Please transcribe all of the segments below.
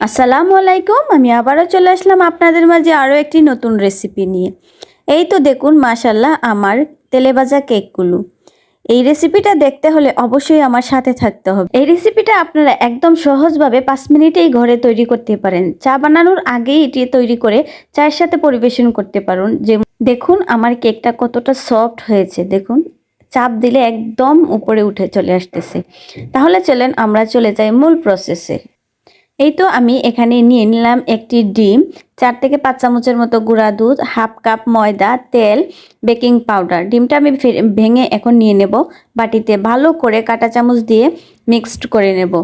আসসালামু আলাইকুম, আমি আবারও চলে আসলাম আপনাদের মাঝে আরও একটি নতুন রেসিপি নিয়ে। এই তো দেখুন মাশাল্লাহ আমার তেলে ভাজা কেকগুলো। এই রেসিপিটা দেখতে হলে অবশ্যই আমার সাথে থাকতে হবে। এই রেসিপিটা আপনারা একদম সহজভাবে পাঁচ মিনিটেই ঘরে তৈরি করতে পারেন। চা বানানোর আগেই এটি তৈরি করে চায়ের সাথে পরিবেশন করতে পারুন। যে দেখুন, আমার কেকটা কতটা সফট হয়েছে। দেখুন, চাপ দিলে একদম উপরে উঠে চলে আসতেছে। তাহলে চলেন, আমরা চলে যাই মূল প্রসেসে এই তো আমি এখানে নিয়ে নিলাম একটি ডিম, চার থেকে পাঁচ চামচের মতো গুঁড়া দুধ, হাফ কাপ ময়দা, তেল, বেকিং পাউডার। ডিমটা আমি ভেঙে এখন নিয়ে নেব বাটিতে। ভালো করে কাটা চামচ দিয়ে মিক্সড করে নেব।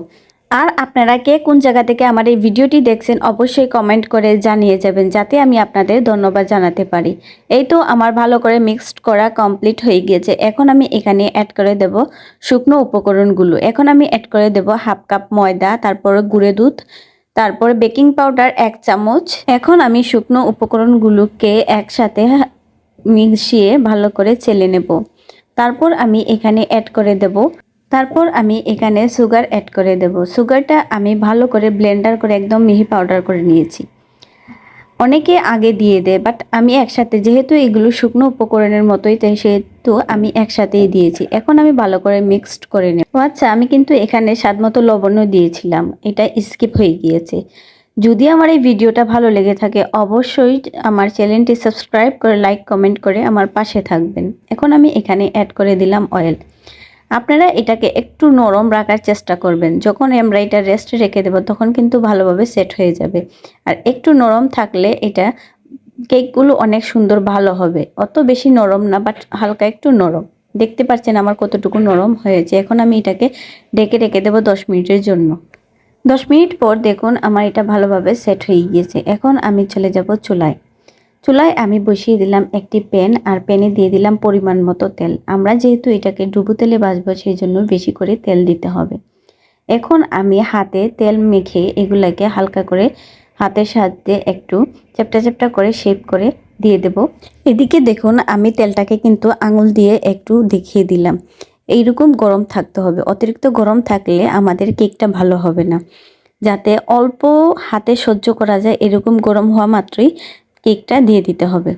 আর আপনারা কে কোন জায়গা থেকে আমার এই ভিডিওটি দেখছেন, অবশ্যই কমেন্ট করে জানিয়ে যাবেন, যাতে আমি আপনাদের ধন্যবাদ জানাতে পারি। এই তো আমার ভালো করে মিক্সড করা কমপ্লিট হয়ে গিয়েছে। এখন আমি এখানে অ্যাড করে দেব শুকনো উপকরণগুলো। এখন আমি অ্যাড করে দেব হাফ কাপ ময়দা, তারপর গুঁড়ে দুধ, তারপর বেকিং পাউডার এক চামচ। এখন আমি শুকনো উপকরণগুলোকে একসাথে মিশিয়ে ভালো করে চেলে নেব। তারপর আমি এখানে অ্যাড করে দেব তারপর আমি এখানে সুগার অ্যাড করে দেব। সুগারটা আমি ভালো করে ব্লেন্ডার করে একদম মিহি পাউডার করে নিয়েছি। অনেকে আগে দিয়ে দেয় বাট আমি একসাথে, যেহেতু এগুলো শুকনো উপকরণের মতোই, তাই সেহেতু আমি একসাথেই দিয়েছি। এখন আমি ভালো করে মিক্সড করে নেব। আচ্ছা আমি কিন্তু এখানে স্বাদ মতো লবণও দিয়েছিলাম। এটা স্কিপ হয়ে গিয়েছে। যদি আমার এই ভিডিওটা ভালো লেগে থাকে, অবশ্যই আমার চ্যানেলটি সাবস্ক্রাইব করে লাইক কমেন্ট করে আমার পাশে থাকবেন। এখন আমি এখানে অ্যাড করে দিলাম অয়েল আপনারা এটাকে একটু নরম রাখার চেষ্টা করবেন। যখন আমরা এটা রেস্টে রেখে দেবো, তখন কিন্তু ভালোভাবে সেট হয়ে যাবে। আর একটু নরম থাকলে এটা কেকগুলো অনেক সুন্দর ভালো হবে। অত বেশি নরম না বাট হালকা একটু নরম। দেখতে পাচ্ছেন আমার কতটুকু নরম হয়েছে। এখন আমি এটাকে ডেকে রেখে দেবো দশ মিনিটের জন্য। দশ মিনিট পর দেখুন আমার এটা ভালোভাবে সেট হয়ে গিয়েছে। এখন আমি চলে যাব চুলায়। চুলায় আমি বসিয়ে দিলাম একটি প্যান আর প্যানে দিয়ে দিলাম পরিমাণ মতো তেল। আমরা যেহেতু এটাকে ডুবো তেলে বাজবো সেই জন্য বেশি করে তেল দিতে হবে। এখন আমি হাতে তেল মেখে এগুলাকে হালকা করে হাতের সাহায্যে একটু চ্যাপটা চ্যাপটা করে শেপ করে দিয়ে দেব। এদিকে দেখুন, আমি তেলটাকে কিন্তু আঙুল দিয়ে একটু দেখিয়ে দিলাম। এইরকম গরম থাকতে হবে। অতিরিক্ত গরম থাকলে আমাদের কেকটা ভালো হবে না। যাতে অল্প হাতে সহ্য করা যায়, এরকম গরম হওয়া মাত্রই কেকটা দিয়ে দিতে হবে।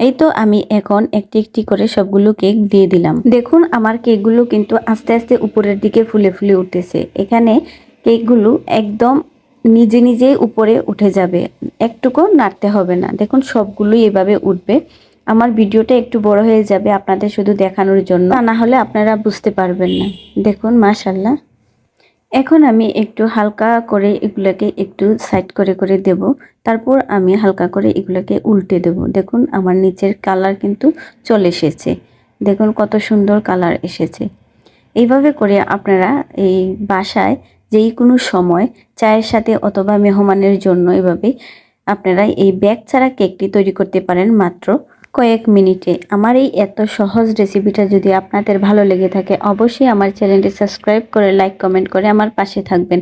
এই তো আমি এখন একটি একটি করে সবগুলো কেক দিয়ে দিলাম। দেখুন, আমার কেকগুলো কিন্তু আস্তে আস্তে উপরের দিকে ফুলে ফুলে উঠতেছে। এখানে কেকগুলো একদম নিজে নিজেই উপরে উঠে যাবে। একটুকু নাড়তে হবে না। দেখুন, সবগুলোই এভাবে উঠবে। আমার ভিডিওটা একটু বড় হয়ে যাবে আপনাদের শুধু দেখানোর জন্য। না হলে আপনারা বুঝতে পারবেন না। দেখুন মাশাল্লাহ এখন আমি একটু হালকা করে এগুলোকে একটু সাইড করে করে দেব। তারপর আমি হালকা করে এগুলোকে উল্টে দেব। দেখুন, আমার নিচের কালার কিন্তু চলে এসেছে। দেখুন, কত সুন্দর কালার এসেছে। এইভাবে করে আপনারা এই বাসায় যেই কোনো সময় চায়ের সাথে অথবা মেহমানের জন্য এভাবে আপনারা এই ব্যাগ ছাড়া কেকটি তৈরি করতে পারেন মাত্র কয়েক মিনিটে। আমার এই এত সহজ রেসিপিটা যদি আপনাদের ভালো লেগে থাকে, অবশ্যই আমার চ্যানেলটি সাবস্ক্রাইব করে লাইক কমেন্ট করে আমার পাশে থাকবেন।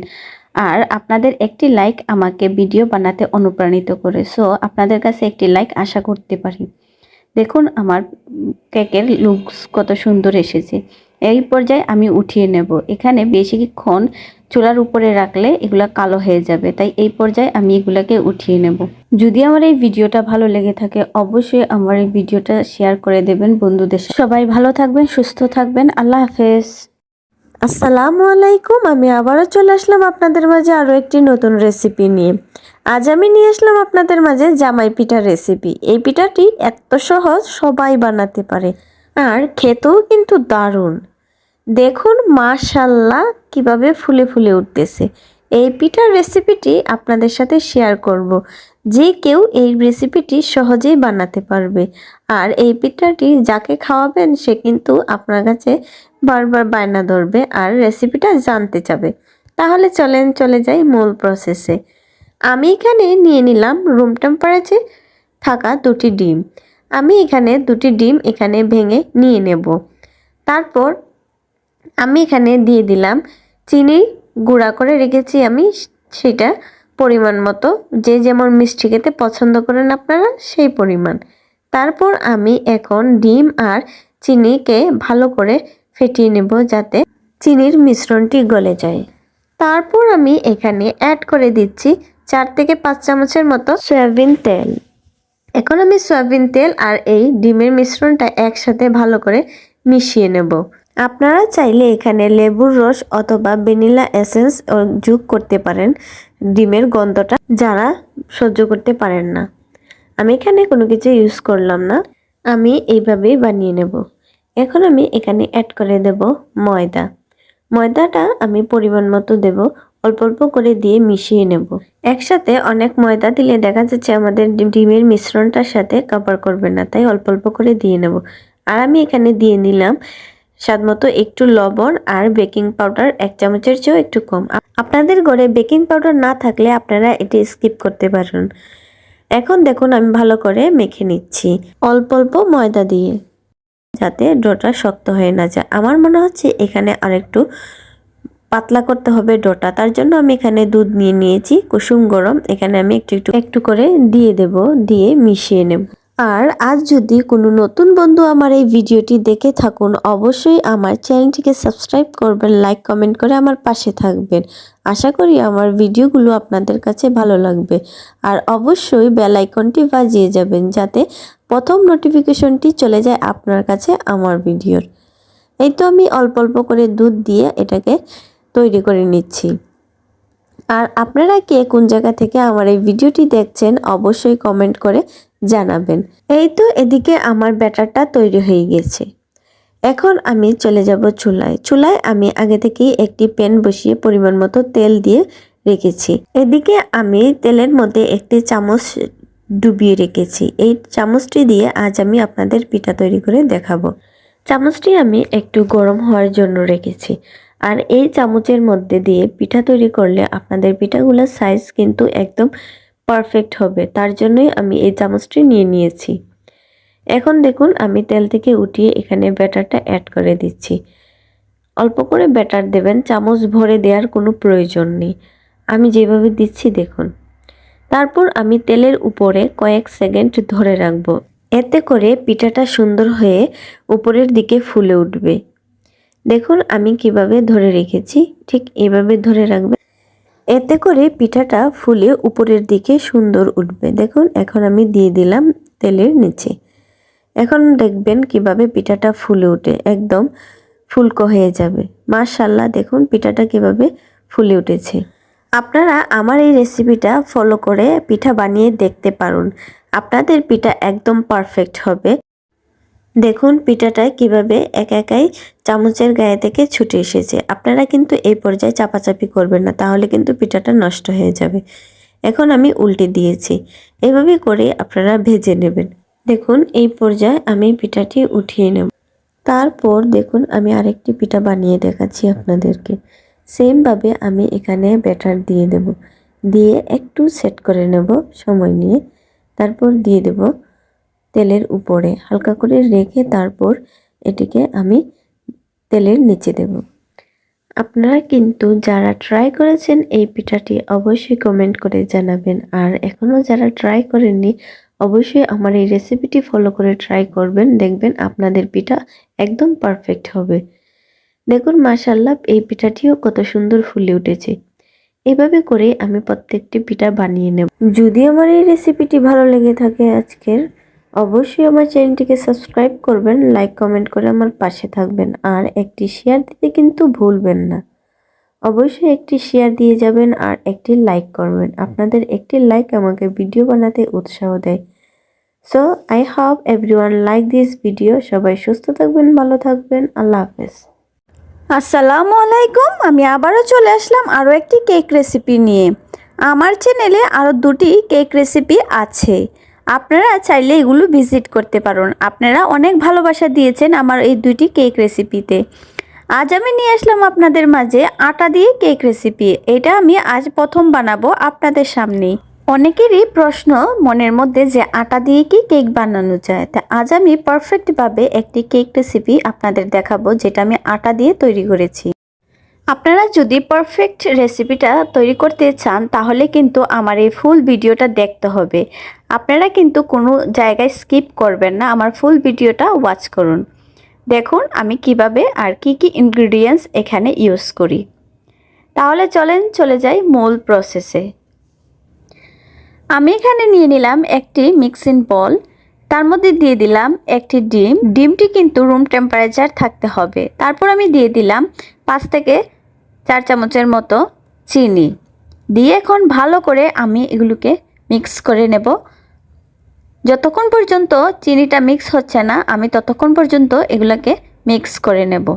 আর আপনাদের একটি লাইক আমাকে ভিডিও বানাতে অনুপ্রাণিত করে। সো আপনাদের কাছে একটি লাইক আশা করতে পারি। দেখুন আমার কেকের লুকস কত সুন্দর এসেছে। এই পর্যায়ে আমি উঠিয়ে নেব। এখানে বেশিক্ষণ চুলার উপরে রাখলে এগুলা কালো হয়ে যাবে। তাই এই পর্যায়ে আমি এগুলাকে উঠিয়ে নেব। যদি আমার এই ভিডিওটা ভালো লেগে থাকে, অবশ্যই আমার এই ভিডিওটা শেয়ার করে দেবেন বন্ধুদের সবাই ভালো থাকবেন, সুস্থ থাকবেন। আল্লাহ হাফেজ। আসসালামু আলাইকুম। আমি আবারও চলে আসলাম আপনাদের মাঝে আরও একটি নতুন রেসিপি নিয়ে। আজ আমি নিয়ে আসলাম আপনাদের মাঝে জামাই পিঠার রেসিপি। এই পিঠাটি এত সহজ, সবাই বানাতে পারে। আর খেতেও কিন্তু দারুণ। দেখুন মাশাল্লাহ কীভাবে ফুলে ফুলে উঠতেছে। এই পিঠার রেসিপিটি আপনাদের সাথে শেয়ার করব। যে কেউ এই রেসিপিটি সহজেই বানাতে পারবে। আর এই পিঠাটি যাকে খাওয়াবেন, সে কিন্তু আপনার কাছে বারবার বায়না ধরবে আর রেসিপিটা জানতে চাবে। তাহলে চলেন, চলে যাই মূল প্রসেসে আমি এখানে নিয়ে নিলাম রুম টেম্পারেচারে থাকা দুটি ডিম। আমি এখানে দুটি ডিম এখানে ভেঙে নিয়ে নেব। তারপর আমি এখানে দিয়ে দিলাম চিনি গুঁড়া করে রেখেছি আমি, সেটা পরিমাণ মতো। যে যেমন মিষ্টি খেতে পছন্দ করেন আপনারা, সেই পরিমাণ। তারপর আমি এখন ডিম আর চিনিকে ভালো করে ফেটিয়ে নেব যাতে চিনির মিশ্রণটি গলে যায়। তারপর আমি এখানে অ্যাড করে দিচ্ছি চার থেকে পাঁচ চামচের মতো সয়াবিন তেল। এখন আমি সয়াবিন তেল আর এই ডিমের মিশ্রণটা একসাথে ভালো করে মিশিয়ে নেব। আপনারা চাইলে এখানে লেবুর রস অথবা ভ্যানিলা এসেন্স যোগ করতে পারেন ডিমের গন্ধটা, যারা সহ্য করতে পারেন না। আমি এখানে কোনো কিছু ইউজ করলাম না। আমি এইভাবেই বানিয়ে নেব। এখন আমি এখানে অ্যাড করে দেব ময়দা। ময়দাটা আমি পরিমাণ মতো দেব, অল্প অল্প করে দিয়ে মিশিয়ে নেব। একসাথে অনেক ময়দা দিলে দেখা যাচ্ছে আমাদের ডিমের মিশ্রণটার সাথে কভার করবে না, তাই অল্প অল্প করে দিয়ে নেব। আর আমি এখানে দিয়ে নিলাম স্বাদ মতো একটু লবণ আর বেকিং পাউডার এক চামচের চেয়েও একটু কম। আপনাদের ঘরে বেকিং পাউডার না থাকলে আপনারা এটি স্কিপ করতে পারেন। এখন দেখুন আমি ভালো করে মেখে নিচ্ছি। অল্প অল্প ময়দা দিয়ে। যাতে ডোটা শক্ত হয়ে না যায়। আমার মনে হচ্ছে এখানে আরেকটু পাতলা করতে হবে ডোটা। তার জন্য আমি এখানে দুধ নিয়ে নিয়েছি, কুসুম গরম। এখানে আমি একটু একটু একটু করে দিয়ে দেব, দিয়ে মিশিয়ে নেব। আর আজ যদি কোনো নতুন বন্ধু আমার এই ভিডিওটি দেখে থাকুন, অবশ্যই আমার চ্যানেলটিকে সাবস্ক্রাইব করবেন, লাইক, কমেন্ট করে আমার পাশে থাকবেন। আশা করি আমার ভিডিওগুলো আপনাদের কাছে ভালো লাগবে। আর অবশ্যই বেল আইকনটি বাজিয়ে যাবেন যাতে প্রথম নোটিফিকেশনটি চলে যায় আপনার কাছে আমার ভিডিওর। এই তো আমি অল্প অল্প করে দুধ দিয়ে এটাকে তৈরি করে নিচ্ছি। আর আপনারা কে কোন জায়গা থেকে আমার এই ভিডিওটি দেখছেন, অবশ্যই কমেন্ট করে জানাবেন। এই তো এদিকে আমার ব্যাটারটা তৈরি হয়ে গেছে। এখন আমি চলে যাব চুলায়। চুলায় আমি আগে থেকেই একটি প্যান বসিয়ে পরিমাণ মতো তেল দিয়ে রেখেছি। এদিকে আমি তেলের মধ্যে একটি চামচ ডুবিয়ে রেখেছি। এই চামচটি দিয়ে আজ আমি আপনাদের পিঠা তৈরি করে দেখাবো। চামচটি আমি একটু গরম হওয়ার জন্য রেখেছি। আর এই চামচের মধ্যে দিয়ে পিঠা তৈরি করলে আপনাদের পিঠাগুলোর সাইজ কিন্তু একদম পারফেক্ট হবে। তার জন্যই আমি এই চামচটি নিয়ে নিয়েছি। এখন দেখুন, আমি তেল থেকে উঠিয়ে এখানে ব্যাটারটা অ্যাড করে দিচ্ছি। অল্প করে ব্যাটার দেবেন, চামচ ভরে দেওয়ার কোনো প্রয়োজন নেই। আমি যেভাবে দিচ্ছি, দেখুন। তারপর আমি তেলের উপরে কয়েক সেকেন্ড ধরে রাখব। এতে করে পিঠাটা সুন্দর হয়ে উপরের দিকে ফুলে উঠবে। দেখুন, আমি কীভাবে ধরে রেখেছি। ঠিক এভাবে ধরে রাখবে এতে করে পিঠাটা ফুলে উপরের দিকে সুন্দর উঠবে। দেখুন, এখন আমি দিয়ে দিলাম তেলের নিচে। এখন দেখবেন কীভাবে পিঠাটা ফুলে উঠে, একদম ফুলকো হয়ে যাবে। মাশাল্লাহ দেখুন পিঠাটা কীভাবে ফুলে উঠেছে। আপনারা আমার এই রেসিপিটা ফলো করে পিঠা বানিয়ে দেখতে পারুন। আপনাদের পিঠা একদম পারফেক্ট হবে। দেখুন পিঠাটা কীভাবে একা একাই চামচের গায়ে থেকে ছুটে এসেছে। আপনারা কিন্তু এই পর্যায়ে চাপাচাপি করবেন না, তাহলে কিন্তু পিঠাটা নষ্ট হয়ে যাবে। এখন আমি উল্টে দিয়েছি। এভাবে করে আপনারা ভেজে নেবেন। দেখুন, এই পর্যায়ে আমি পিঠাটি উঠিয়ে নেব। তারপর দেখুন, আমি আরেকটি পিঠা বানিয়ে দেখাচ্ছি আপনাদেরকে। সেমভাবে আমি এখানে ব্যাটার দিয়ে দেব। দিয়ে একটু সেট করে নেব, সময় নিয়ে। তারপর দিয়ে দেব তেলের উপরে হালকা করে রেখে তারপর এটিকে আমি তেলের নিচে দেব। আপনারা কিন্তু যারা ট্রাই করেছেন এই পিঠাটি অবশ্যই কমেন্ট করে জানাবেন। আর এখনও যারা ট্রাই করেননি, অবশ্যই আমার এই রেসিপিটি ফলো করে ট্রাই করবেন। দেখবেন আপনাদের পিঠা একদম পারফেক্ট হবে। দেখুন মাশাল্লাহ এই পিঠাটিও কত সুন্দর ফুলে উঠেছে। এভাবে করে আমি প্রত্যেকটি পিঠা বানিয়ে নেব। যদি আমার এই রেসিপিটি ভালো লেগে থাকে আজকের অবশ্যই আমার চ্যানেলটিকে সাবস্ক্রাইব করবেন, লাইক, কমেন্ট করে আমার পাশে থাকবেন আর একটি শেয়ার দিতে কিন্তু ভুলবেন না। অবশ্যই একটি শেয়ার দিয়ে যাবেন আর একটি লাইক করবেন। আপনাদের একটি লাইক আমাকে ভিডিও বানাতে উৎসাহ দেয়। So I hope everyone like this video সবাই সুস্থ থাকবেন, ভালো থাকবেন। আল্লাহ হাফেজ। আসসালামু আলাইকুম। আমি আবারও চলে আসলাম আরও একটি কেক রেসিপি নিয়ে। আমার চ্যানেলে আরও দুটি কেক রেসিপি আছে। আপনারা চাইলে এগুলো ভিজিট করতে পারেন। আপনারা অনেক ভালোবাসা দিয়েছেন আমার এই দুটি কেক রেসিপিতে। আজ আমি নিয়ে আসলাম আপনাদের মাঝে আটা দিয়ে কেক রেসিপি। এটা আমি আজ প্রথম বানাবো আপনাদের সামনেই। অনেকেরই প্রশ্ন মনের মধ্যে যে আটা দিয়ে কি কেক বানানো যায়? তা আজ আমি পারফেক্টভাবে একটি কেক রেসিপি আপনাদের দেখাবো, যেটা আমি আটা দিয়ে তৈরি করেছি। আপনারা যদি পারফেক্ট রেসিপিটা তৈরি করতে চান, তাহলে কিন্তু আমার এই ফুল ভিডিওটা দেখতে হবে। আপনারা কিন্তু কোনো জায়গায় স্কিপ করবেন না, আমার ফুল ভিডিওটা ওয়াচ করুন। দেখুন আমি কীভাবে আর কি কি ইনগ্রিডিয়েন্টস এখানে ইউজ করি। তাহলে চলেন, চলে যাই মূল প্রসেসে আমি এখানে নিয়ে নিলাম একটি মিক্সিং বল তার মধ্যে দিয়ে দিলাম একটি ডিম। ডিমটি কিন্তু রুম টেম্পারেচার থাকতে হবে। তারপর আমি দিয়ে দিলাম পাঁচ থেকে চার চামচের মতো চিনি। দিয়ে এখন ভালো করে আমি এগুলোকে মিক্স করে নেব। যতক্ষণ পর্যন্ত চিনিটা মিক্স হচ্ছে না, আমি ততক্ষণ পর্যন্ত এগুলোকে মিক্স করে নেব।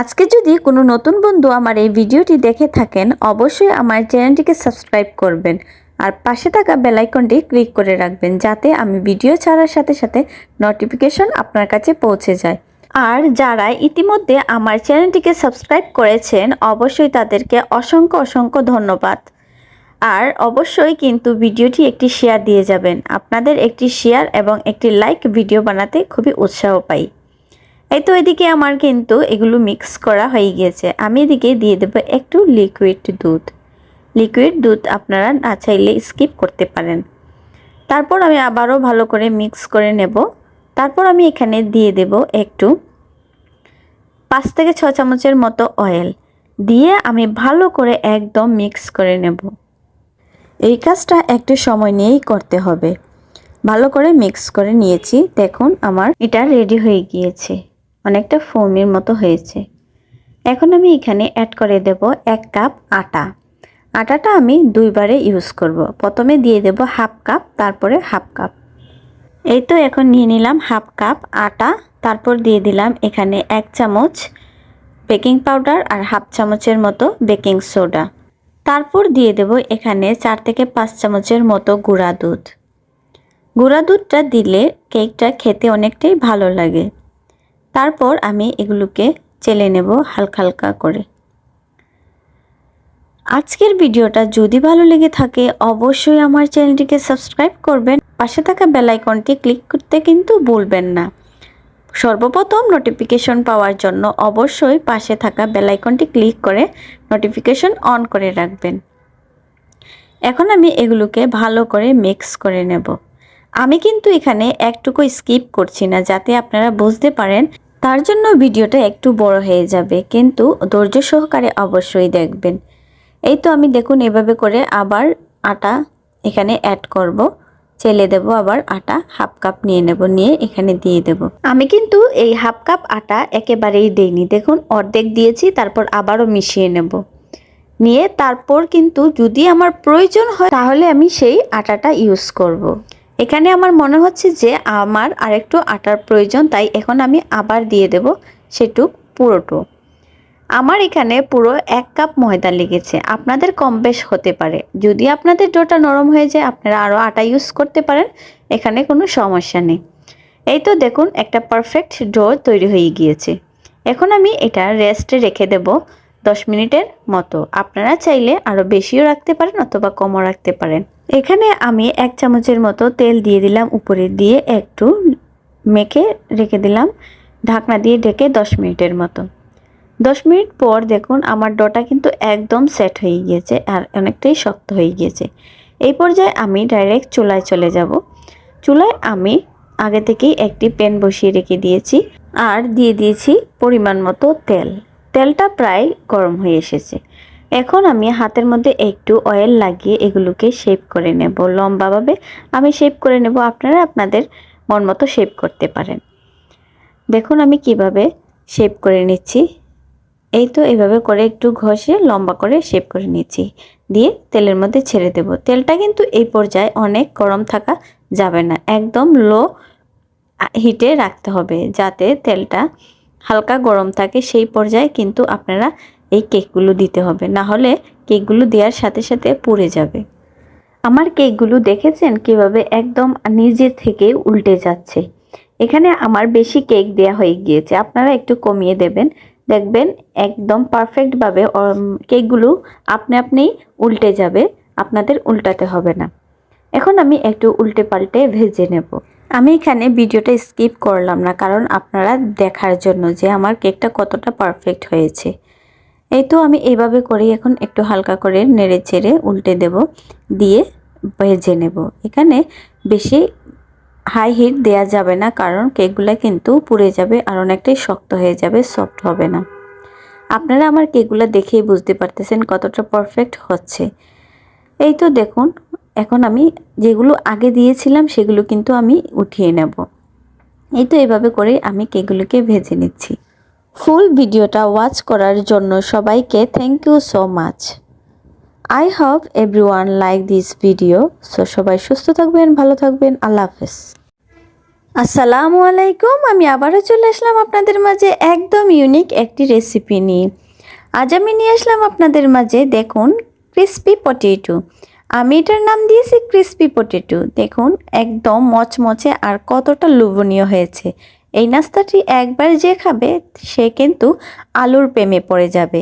আজকে যদি কোনো নতুন বন্ধু আমার এই ভিডিওটি দেখে থাকেন, অবশ্যই আমার চ্যানেলটিকে সাবস্ক্রাইব করবেন। আর পাশে থাকা বেলাইকনটি ক্লিক করে রাখবেন, যাতে আমি ভিডিও ছাড়ার সাথে সাথে নোটিফিকেশন আপনার কাছে পৌঁছে যায়। আর যারা ইতিমধ্যে আমার চ্যানেলটিকে সাবস্ক্রাইব করেছেন, অবশ্যই তাদেরকে অসংখ্য অসংখ্য ধন্যবাদ। আর অবশ্যই কিন্তু ভিডিওটি একটি শেয়ার দিয়ে যাবেন। আপনাদের একটি শেয়ার এবং একটি লাইক ভিডিও বানাতে খুবই উৎসাহ পাই। এই তো এদিকে আমার কিন্তু এগুলো মিক্স করা হয়ে গিয়েছে। আমি এদিকে দিয়ে দেবো একটু লিকুইড দুধ। লিকুইড দুধ আপনারা না চাইলে স্কিপ করতে পারেন। তারপর আমি আবারও ভালো করে মিক্স করে নেব। তারপর আমি এখানে দিয়ে দেব একটু পাঁচ থেকে ছ চামচের মতো অয়েল দিয়ে আমি ভালো করে একদম মিক্স করে নেব। এই কাজটা একটু সময় নিয়েই করতে হবে। ভালো করে মিক্স করে নিয়েছি। দেখুন, আমার এটা রেডি হয়ে গিয়েছে। অনেকটা ফোমের মতো হয়েছে। এখন আমি এখানে অ্যাড করে দেব এক কাপ আটা। আটাটা আমি দুইবারে ইউজ করব। প্রথমে দিয়ে দেব হাফ কাপ তারপরে হাফ কাপ এই তো এখন নিয়ে নিলাম হাফ কাপ আটা, তারপর দিয়ে দিলাম এখানে এক চামচ বেকিং পাউডার আর হাফ চামচের মতো বেকিং সোডা। তারপর দিয়ে দেব এখানে চার থেকে পাঁচ চামচের মতো গুঁড়া দুধ। গুঁড়া দুধটা দিলে কেকটা খেতে অনেকটাই ভালো লাগে। তারপর আমি এগুলোকে চেলে নেব হালকা হালকা করে। আজকের ভিডিওটা যদি ভালো লেগে থাকে, অবশ্যই আমার চ্যানেলটিকে সাবস্ক্রাইব করবেন। পাশে থাকা বেল আইকনটি ক্লিক করতে কিন্তু ভুলবেন না। সর্বপ্রথম নোটিফিকেশন পাওয়ার জন্য অবশ্যই পাশে থাকা বেল আইকনটি ক্লিক করে নোটিফিকেশন অন করে রাখবেন। এখন আমি এগুলোকে ভালো করে মিক্স করে নেব। আমি কিন্তু এখানে একটুকু স্কিপ করছি না, যাতে আপনারা বুঝতে পারেন। তার জন্য ভিডিওটা একটু বড় হয়ে যাবে, কিন্তু ধৈর্য সহকারে অবশ্যই দেখবেন। এই তো আমি দেখুন এভাবে করে আবার আটা এখানে অ্যাড করব। চেলে দেব আবার আটা হাফ কাপ নিয়ে নেব, নিয়ে এখানে দিয়ে দেব। আমি কিন্তু এই হাফ কাপ আটা একেবারেই দেইনি। দেখুন অর্ধেক দিয়েছি, তারপর আবারও মিশিয়ে নেব। নিয়ে তারপর কিন্তু যদি আমার প্রয়োজন হয়, তাহলে আমি সেই আটাটা ইউজ করব। এখানে আমার মনে হচ্ছে যে আমার আরেকটু আটার প্রয়োজন, তাই এখন আমি আবার দিয়ে দেব সেটুক পুরোটো আমার এখানে পুরো এক কাপ ময়দা লেগেছে। আপনাদের কম বেশ হতে পারে। যদি আপনাদের ডোটা নরম হয়ে যায়, আপনারা আরও আটা ইউজ করতে পারেন। এখানে কোনো সমস্যা নেই। এই তো দেখুন, একটা পারফেক্ট ডো তৈরি হয়ে গিয়েছে। এখন আমি এটা রেস্টে রেখে দেব দশ মিনিটের মতো। আপনারা চাইলে আরও বেশিও রাখতে পারেন অথবা কমও রাখতে পারেন। এখানে আমি এক চামচের মতো তেল দিয়ে দিলাম উপরে দিয়ে একটু মেখে রেখে দিলাম। ঢাকনা দিয়ে ঢেকে দশ মিনিটের মতো। দশ মিনিট পর দেখুন আমার ডোটা কিন্তু একদম সেট হয়ে গিয়েছে আর অনেকটাই শক্ত হয়ে গিয়েছে। এই পর্যায়ে আমি ডাইরেক্ট চুলায় চলে যাব। চুলায় আমি আগে থেকেই একটি প্যান বসিয়ে রেখে দিয়েছি আর দিয়ে দিয়েছি পরিমাণ মতো তেল। তেলটা প্রায় গরম হয়ে এসেছে। এখন আমি হাতের মধ্যে একটু অয়েল লাগিয়ে এগুলোকে শেপ করে নেব। লম্বাভাবে আমি শেপ করে নেব। আপনারা আপনাদের মন মতো শেপ করতে পারেন। দেখুন আমি কীভাবে শেপ করে নিচ্ছি। এই তো এইভাবে করে একটু ঘষে লম্বা করে শেপ করে নিচ্ছি। দিয়ে তেলের মধ্যে ছেড়ে দেব। তেলটা কিন্তু এই পর্যায়ে অনেক গরম থাকা যাবে না। একদম লো হিটে রাখতে হবে যাতে তেলটা হালকা গরম থাকে। সেই পর্যায়ে কিন্তু আপনারা এই কেকগুলো দিতে হবে। না হলে কেকগুলো দেওয়ার সাথে সাথে পুড়ে যাবে। আমার কেকগুলো দেখেছেন কীভাবে একদম নিজে থেকে উল্টে যাচ্ছে? এখানে আমার বেশি কেক দেয়া হয়ে গিয়েছে। আপনারা একটু কমিয়ে দেবেন। দেখবেন একদম পারফেক্টভাবে কেকগুলো আপনি আপনি উল্টে যাবে, আপনাদের উল্টাতে হবে না। এখন আমি একটু উল্টে পাল্টে ভেজে নেব। আমি এখানে ভিডিওটা স্কিপ করলাম না, কারণ আপনারা দেখার জন্য যে আমার কেকটা কতটা পারফেক্ট হয়েছে। এই তো আমি এইভাবে করেই এখন একটু হালকা করে নেড়ে চেড়ে উল্টে দেব, দিয়ে ভেজে নেব। এখানে বেশি হাই হিট দেয়া যাবে না, কারণ কেকগুলো কিন্তু পুড়ে যাবে আর অনেকটাই শক্ত হয়ে যাবে সফট হবে না। আপনারা আমার কেকগুলো দেখেই বুঝতে পারতেছেন কতটা পারফেক্ট হচ্ছে। এই তো দেখুন, এখন আমি যেগুলো আগে দিয়েছিলাম সেগুলো কিন্তু আমি উঠিয়ে নেব। এই তো এভাবে করে আমি কেকগুলোকে ভেজে নিচ্ছি। ফুল ভিডিওটা ওয়াচ করার জন্য সবাইকে thank you so much I hope everyone like this video so সবাই সুস্থ থাকবেন, ভালো থাকবেন। আল্লাহ হাফেজ। আসসালামু আলাইকুম। আমি আবারও চলে আসলাম আপনাদের মাঝে একদম ইউনিক একটি রেসিপি নিয়ে। আজ আমি নিয়ে আসলাম আপনাদের মাঝে দেখুন ক্রিসপি পটেটো আমি এটার নাম দিয়েছি ক্রিসপি পটেটো দেখুন, একদম মচমচে আর কতটা লোভনীয় হয়েছে। এই নাস্তাটি একবার যে খাবে, সে কিন্তু আলুর প্রেমে পড়ে যাবে।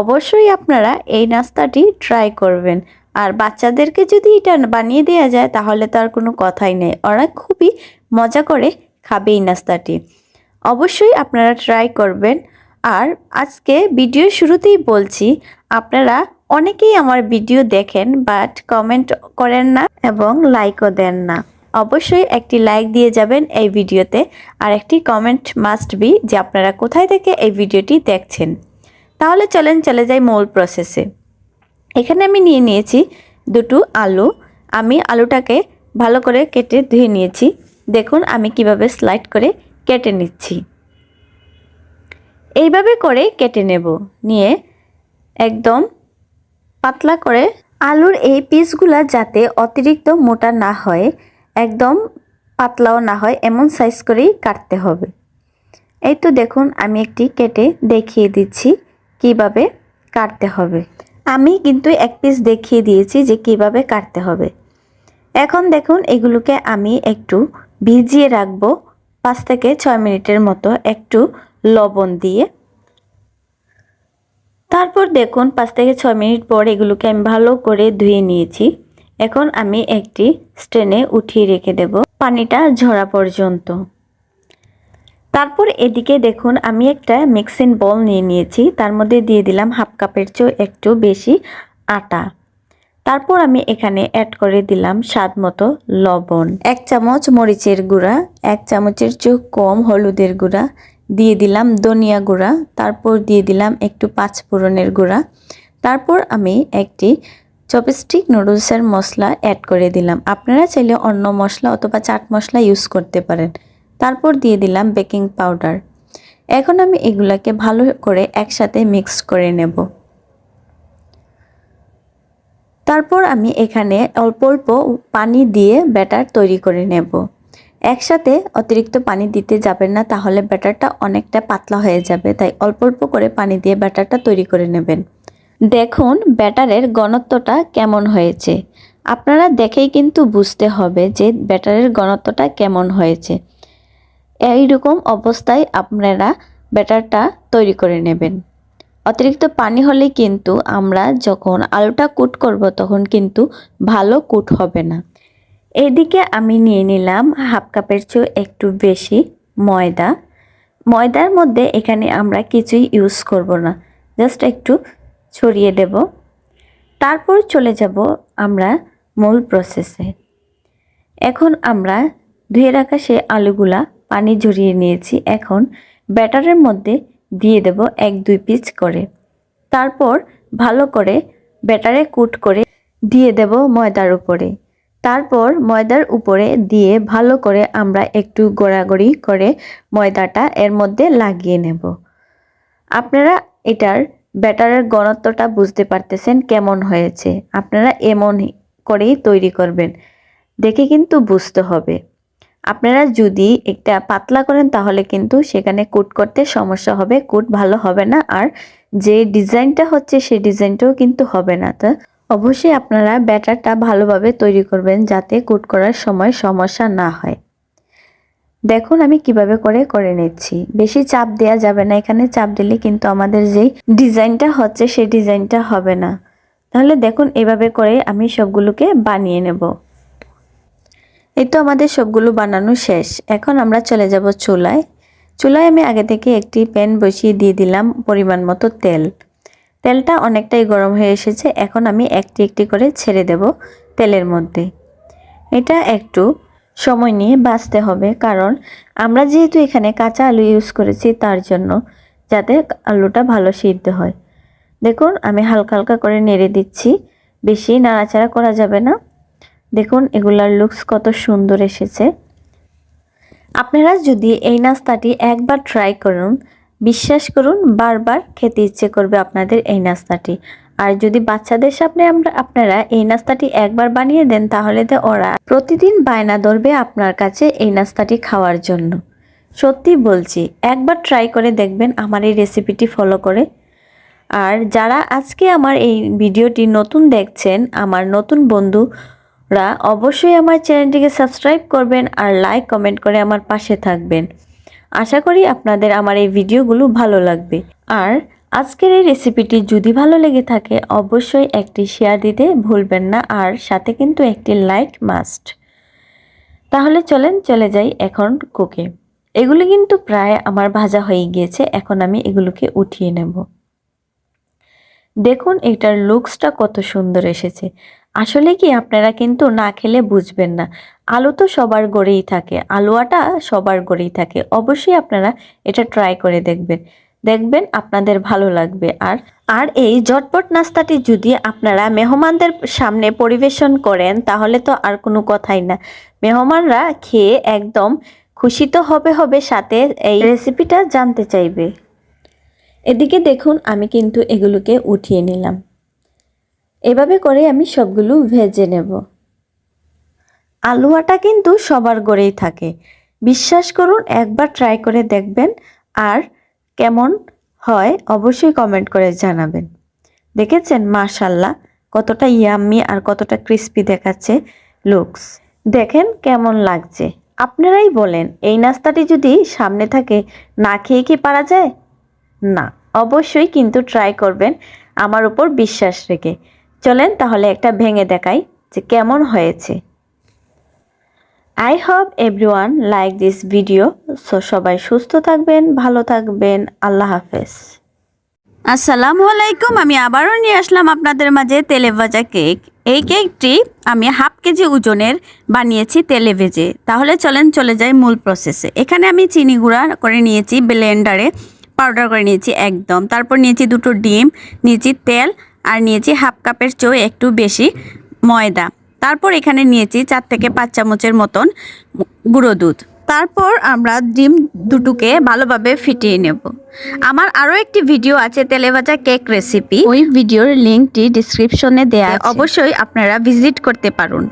অবশ্যই আপনারা এই নাস্তাটি ট্রাই করবেন। আর বাচ্চাদেরকে যদি এটা বানিয়ে দেওয়া যায়, তাহলে তার কোনো কথাই নেই। ওরা খুবই মজা করে খাবে এই নাস্তাটি। অবশ্যই আপনারা ট্রাই করবেন। আর আজকে ভিডিও শুরুতেই বলছি, আপনারা অনেকেই আমার ভিডিও দেখেন বাট কমেন্ট করেন না এবং লাইকও দেন না। অবশ্যই একটি লাইক দিয়ে যাবেন এই ভিডিওতে। আর একটি কমেন্ট মাস্ট বি যে আপনারা কোথায় থেকে এই ভিডিওটি দেখছেন। তাহলে চলেন চলে যাই মূল প্রসেসে এখানে আমি নিয়ে নিয়েছি দুটো আলু। আমি আলুটাকে ভালো করে কেটে ধুয়ে নিয়েছি। দেখুন আমি কীভাবে স্লাইড করে কেটে নিচ্ছি। এইভাবে করে কেটে নেব। নিয়ে একদম পাতলা করে আলুর এই পিসগুলা যাতে অতিরিক্ত মোটা না হয়, একদম পাতলাও না হয়, এমন সাইজ করেই কাটতে হবে। এই তো দেখুন আমি একটি কেটে দেখিয়ে দিচ্ছি। কীভাবে কাটতে হবে? আমি কিন্তু এক পিস দেখিয়ে দিয়েছি যে কীভাবে কাটতে হবে। এখন দেখুন, এগুলোকে আমি একটু ভিজিয়ে রাখব পাঁচ থেকে ছয় মিনিটের মতো একটু লবণ দিয়ে। তারপর দেখুন, পাঁচ থেকে ছয় মিনিট পর এগুলোকে আমি ভালো করে ধুয়ে নিয়েছি। এখন আমি একটি স্ট্রেনে উঠিয়ে রেখে দেব পানিটা ঝরা পর্যন্ত। তারপর এদিকে দেখুন, আমি একটা মিক্সিং বল নিয়ে নিয়েছি। তার মধ্যে দিয়ে দিলাম হাফ কাপের চেয়েও একটু বেশি আটা। তারপর আমি এখানে অ্যাড করে দিলাম স্বাদ মতো লবণ। এক চামচ মরিচের গুঁড়া, এক চামচের চেয়েও কম হলুদের গুঁড়া, দিয়ে দিলাম ধনিয়া গুঁড়া, তারপর দিয়ে দিলাম একটু পাঁচ ফোড়নের গুঁড়া। তারপর আমি একটি চপস্টিক নুডলসের মশলা অ্যাড করে দিলাম। আপনারা চাইলে অন্য মশলা অথবা চাট মশলা ইউজ করতে পারেন। তারপর দিয়ে দিলাম বেকিং পাউডার। এখন আমি এগুলাকে ভালো করে একসাথে মিক্স করে নেব। তারপর আমি এখানে অল্প অল্প পানি দিয়ে ব্যাটার তৈরি করে নেব। একসাথে অতিরিক্ত পানি দিতে যাবেন না, তাহলে ব্যাটারটা অনেকটা পাতলা হয়ে যাবে, তাই অল্প অল্প করে পানি দিয়ে ব্যাটারটা তৈরি করে নেবেন। দেখুন ব্যাটারের ঘনত্বটা কেমন হয়েছে। আপনারা দেখেই কিন্তু বুঝতে হবে যে ব্যাটারের ঘনত্বটা কেমন হয়েছে। এইরকম অবস্থায় আপনারা ব্যাটারটা তৈরি করে নেবেন। অতিরিক্ত পানি হলে কিন্তু আমরা যখন আলুটা কুট করব তখন কিন্তু ভালো কুট হবে না। এদিকে আমি নিয়ে নিলাম হাফ কাপের চেয়ে একটু বেশি ময়দা। ময়দার মধ্যে এখানে আমরা কিছুই ইউজ করব না। জাস্ট একটু ছড়িয়ে দেব। তারপর চলে যাব আমরা মূল প্রসেসে এখন আমরা ধুয়ে রাখা সে আলুগুলা পানি ঝরিয়ে নিয়েছি। এখন ব্যাটারের মধ্যে দিয়ে দেব এক দুই পিস করে। তারপর ভালো করে ব্যাটারে কুট করে দিয়ে দেব ময়দার উপরে। তারপর ময়দার উপরে দিয়ে ভালো করে আমরা একটু গোড়াগড়ি করে ময়দাটা এর মধ্যে লাগিয়ে নেব। আপনারা এটার ব্যাটারের ঘনত্বটা বুঝতে পারতেছেন কেমন হয়েছে। আপনারা এমন করেই তৈরি করবেন। দেখে কিন্তু বুঝতে হবে। আপনারা যদি একটা পাতলা করেন, তাহলে কিন্তু সেখানে কুট করতে সমস্যা হবে, কুট ভালো হবে না। আর যে ডিজাইনটা হচ্ছে, সেই ডিজাইনটাও কিন্তু হবে না। তো অবশ্যই আপনারা ব্যাটারটা ভালোভাবে তৈরি করবেন, যাতে কুট করার সময় সমস্যা না হয়। দেখুন, আমি কীভাবে করে করে নিচ্ছি। বেশি চাপ দেয়া যাবে না। এখানে চাপ দিলে কিন্তু আমাদের যেই ডিজাইনটা হচ্ছে, সেই ডিজাইনটা হবে না। তাহলে দেখুন, এভাবে করে আমি সবগুলোকে বানিয়ে নেব। এই তো আমাদের সবগুলো বানানো শেষ। এখন আমরা চলে যাব চুলায়। চুলায় আমি আগে থেকে একটি প্যান বসিয়ে দিয়ে দিলাম পরিমাণ মতো তেল। তেলটা অনেকটাই গরম হয়ে এসেছে, এখন আমি একটি একটি করে ছেড়ে দেব তেলের মধ্যে। এটা একটু সময় নিয়ে বাঁচতে হবে, কারণ আমরা যেহেতু এখানে কাঁচা আলু ইউজ করেছি, তার জন্য যাতে আলুটা ভালো সিদ্ধ হয়। দেখুন, আমি হালকা হালকা করে নেড়ে দিচ্ছি। বেশি নাড়াচাড়া করা যাবে না। দেখুন, এগুলার লুকস কত সুন্দর এসেছে। আপনারা যদি এই নাস্তাটি একবার ট্রাই করুন, বিশ্বাস করুন, বারবার খেতে ইচ্ছে করবে আপনাদের এই নাস্তাটি। আর যদি বাচ্চাদের সামনে আমরা, আপনারা এই নাস্তাটি একবার বানিয়ে দেন, তাহলে তো ওরা প্রতিদিন বায়না ধরবে আপনার কাছে এই নাস্তাটি খাওয়ার জন্য। সত্যি বলছি, একবার ট্রাই করে দেখবেন আমার এই রেসিপিটি ফলো করে। আর যারা আজকে আমার এই ভিডিওটি নতুন দেখছেন, আমার নতুন বন্ধুরা, অবশ্যই আমার চ্যানেলটিকে সাবস্ক্রাইব করবেন আর লাইক কমেন্ট করে আমার পাশে থাকবেন। আশা করি আপনাদের আমার এই ভিডিওগুলো ভালো লাগবে। আর আজকের এই রেসিপিটি যদি ভালো লেগে থাকে, অবশ্যই একটি শেয়ার দিতে ভুলবেন না আর সাথে কিন্তু একটি লাইক মাস্ট তাহলে চলেন, চলে যাই এখন কুকে এগুলো কিন্তু প্রায় আমার ভাজা হয়ে গিয়েছে, এখন আমি এগুলোকে উঠিয়ে নেব। দেখুন, এটার লুকসটা কত সুন্দর এসেছে। আসলে কি আপনারা কিন্তু না খেলে বুঝবেন না। আলু তো সবার গড়েই থাকে, আলুয়াটা সবার গড়েই থাকে। অবশ্যই আপনারা এটা ট্রাই করে দেখবেন। দেখবেন আপনাদের ভালো লাগবে। আর আর এই জটপট নাস্তাটি যদি আপনারা মেহমানদের সামনে পরিবেশন করেন, তাহলে তো আর কোনো কথাই না। মেহমানরা খেয়ে একদম খুশি তো হবে হবে সাথে এই রেসিপিটা জানতে চাইবে। এদিকে দেখুন, আমি কিন্তু এগুলোকে উঠিয়ে নিলাম। এভাবে করে আমি সবগুলো ভেজে নেব। আলুয়াটা কিন্তু সবার গড়েই থাকে। বিশ্বাস করুন, একবার ট্রাই করে দেখবেন আর কেমন হয় অবশ্যই কমেন্ট করে জানাবেন। দেখেছেন মাশাল্লাহ, কতটা ইয়াম্মি আর কতটা ক্রিস্পি দেখাচ্ছে লুকস দেখেন কেমন লাগছে। আপনারাই বলেন, এই নাস্তাটি যদি সামনে থাকে, না খেয়ে কি পারা যায়? না, অবশ্যই কিন্তু ট্রাই করবেন, আমার উপর বিশ্বাস রেখে। চলেন তাহলে একটা ভেঙে দেখাই যে কেমন হয়েছে। I hope everyone like this video so সবাই সুস্থ থাকবেন, ভালো থাকবেন, আল্লাহ হাফেজ। আসসালামু আলাইকুম, আমি আবারও নিয়ে আসলাম আপনাদের মাঝে তেলে ভাজা কেক। এই কেকটি আমি হাফ কেজি ওজনের বানিয়েছি তেলে ভেজে তাহলে চলেন চলে যাই মূল প্রসেসে এখানে আমি চিনি গুঁড়া করে নিয়েছি ব্লেন্ডারে পাউডার করে নিয়েছি একদম। তারপর নিয়েছি দুটো ডিম, নিয়েছি তেল আর নিয়েছি হাফ কাপের চেয়েও একটু বেশি ময়দা। তারপর এখানে নিয়েছি চার থেকে পাঁচ চামচের মতন গুঁড়ো দুধ। তারপর আমরা ডিম দুটোকে ভালোভাবে ফিটিয়ে নেব। আমার আরও একটি ভিডিও আছে তেলে ভাজা কেক রেসিপি। ওই ভিডিওর লিঙ্কটি ডিসক্রিপশনে দেয়া অবশ্যই আপনারা ভিজিট করতে পারুন।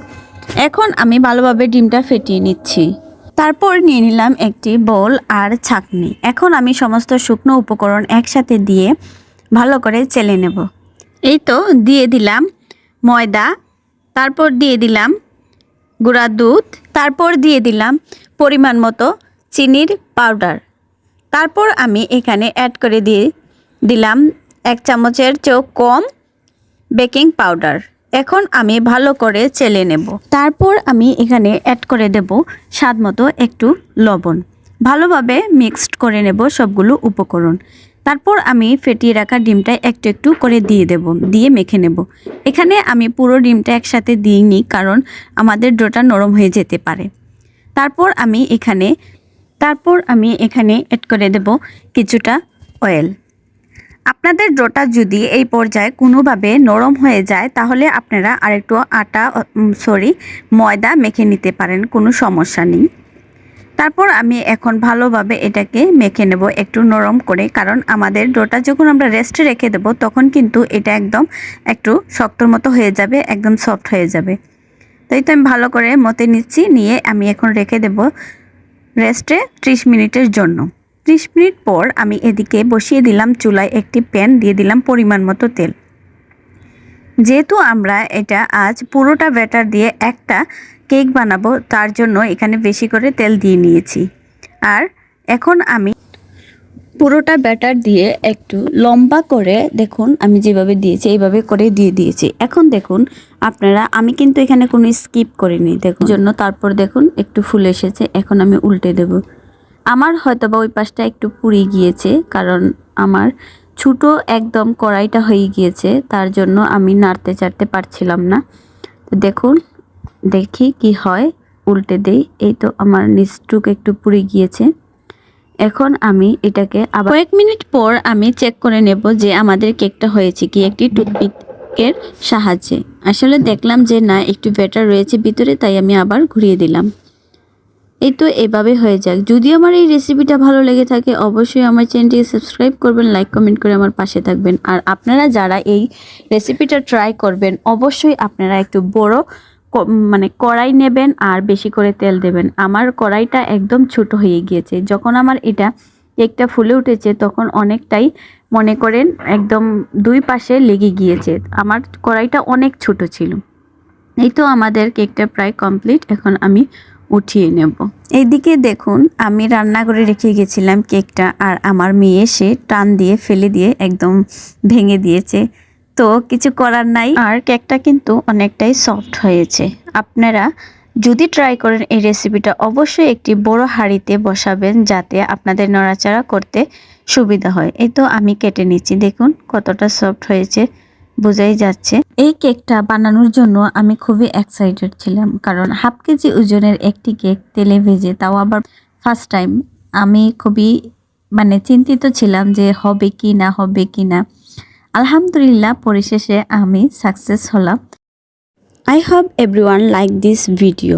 এখন আমি ভালোভাবে ডিমটা ফেটিয়ে নিচ্ছি। তারপর নিয়ে নিলাম একটি বোল আর ছাঁকনি। এখন আমি সমস্ত শুকনো উপকরণ একসাথে দিয়ে ভালো করে চেলে নেব। এই তো দিয়ে দিলাম ময়দা, তারপর দিয়ে দিলাম গুঁড়া দুধ, তারপর দিয়ে দিলাম পরিমাণ মতো চিনির পাউডার। তারপর আমি এখানে অ্যাড করে দিয়ে দিলাম এক চামচের চেয়েও কম বেকিং পাউডার এখন আমি ভালো করে চেলে নেব। তারপর আমি এখানে অ্যাড করে দেব স্বাদ মতো একটু লবণ। ভালোভাবে মিক্সড করে নেব সবগুলো উপকরণ। তারপর আমি ফেটিয়ে রাখা ডিমটা একটু একটু করে দিয়ে দেব, দিয়ে মেখে নেব। এখানে আমি পুরো ডিমটা একসাথে দিইনি কারণ আমাদের ডোটা নরম হয়ে যেতে পারে। তারপর আমি এখানে, তারপর আমি এখানে অ্যাড করে দেব কিছুটা অয়েল আপনাদের ডোটা যদি এই পর্যায়ে কোনোভাবে নরম হয়ে যায়, তাহলে আপনারা আরেকটু আটা সরি ময়দা মেখে নিতে পারেন, কোনো সমস্যা নেই। তারপর আমি এখন ভালোভাবে এটাকে মেখে নেব একটু নরম করে, কারণ আমাদের ডোটা যখন আমরা রেস্টে রেখে দেব, তখন কিন্তু এটা একদম একটু শক্তর মতো হয়ে যাবে, একদম সফট হয়ে যাবে। তাই তো আমি ভালো করে মতে নিচ্ছি, নিয়ে আমি এখন রেখে দেব রেস্টে ত্রিশ মিনিটের জন্য। ত্রিশ মিনিট পর আমি এদিকে বসিয়ে দিলাম চুলায় একটি প্যান, দিয়ে দিলাম পরিমাণ মতো তেল। যেহেতু আমরা এটা আজ পুরোটা ব্যাটার দিয়ে একটা কেক বানাবো, তার জন্য এখানে বেশি করে তেল দিয়ে নিয়েছি। আর এখন আমি পুরোটা ব্যাটার দিয়ে একটু লম্বা করে, দেখুন আমি যেভাবে দিয়েছি, এইভাবে করে দিয়ে দিয়েছি। এখন দেখুন, আপনারা, আমি কিন্তু এখানে কোনো স্কিপ করিনি, দেখুন। জন্য তারপর দেখুন, একটু ফুল এসেছে, এখন আমি উল্টে দেব। আমার হয়তো বা ওই পাশটা একটু পুড়ে গিয়েছে, কারণ আমার ছোটো একদম কড়াইটা হয়ে গিয়েছে, তার জন্য আমি নাড়তে চাড়তে পারছিলাম না। দেখুন দেখি কি হয়, উল্টে দেই। এই তো আমার নিচটুক একটু পুড়ে গিয়েছে। এখন আমি এটাকে আবার কয়েক মিনিট পর আমি চেক করে নেব যে আমাদের কেকটা হয়েছে কি একটি টুথপিকের সাহায্যে। আসলে দেখলাম যে না, একটু ব্যাটার রয়েছে ভিতরে, তাই আমি আবার ঘুরিয়ে দিলাম। এই তো এভাবে হয়ে যাক। যদি আমার এই রেসিপিটা ভালো লেগে থাকে, অবশ্যই আমার চ্যানেলটিকে সাবস্ক্রাইব করবেন, লাইক, কমেন্ট করে আমার পাশে থাকবেন। আর আপনারা যারা এই রেসিপিটা ট্রাই করবেন, অবশ্যই আপনারা একটু বড় মানে কড়াই নেবেন আর বেশি করে তেল দেবেন। আমার কড়াইটা একদম ছোট হয়ে গিয়েছে। যখন আমার এটা কেকটা ফুলে উঠেছে, তখন অনেকটাই মনে করেন একদম দুই পাশে লেগে গিয়েছে। আমার কড়াইটা অনেক ছোট ছিল। এই তো আমাদের কেকটা প্রায় কমপ্লিট। এখন আমি উঠিয়ে নেব। এইদিকে দেখুন, আমি রান্না করে রেখে গেছিলাম কেকটা। আর আমার মেয়ে সে টান দিয়ে, ফেলে দিয়ে একদম ভেঙে দিয়েছে। তো কিছু করার নাই। আর কেকটা কিন্তু অনেকটাই সফট হয়েছে। আপনারা যদি ট্রাই করেন এই রেসিপিটা অবশ্যই একটি বড় হাঁড়িতে বসাবেন যাতে আপনাদের নড়াচড়া করতে সুবিধা হয়। এই তো আমি কেটে নিচ্ছি। দেখুন কতটা সফট হয়েছে, বোঝাই যাচ্ছে। এই কেকটা বানানোর জন্য আমি খুবই এক্সাইটেড ছিলাম, কারণ হাফ কেজি ওজনের একটি কেক তেলে ভেজে তাও আবার ফার্স্ট টাইম আমি খুবই মানে চিন্তিত ছিলাম যে হবে কি না, হবে কি না। আলহামদুলিল্লাহ, পরিশেষে আমি সাকসেস হলাম। I have everyone like this video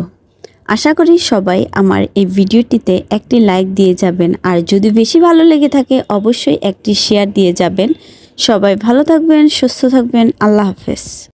আশা করি সবাই আমার এই ভিডিওটিতে একটি লাইক দিয়ে যাবেন। আর যদি বেশি ভালো লেগে থাকে, অবশ্যই একটি শেয়ার দিয়ে যাবেন। সবাই ভালো থাকবেন, সুস্থ থাকবেন। আল্লাহ হাফেজ।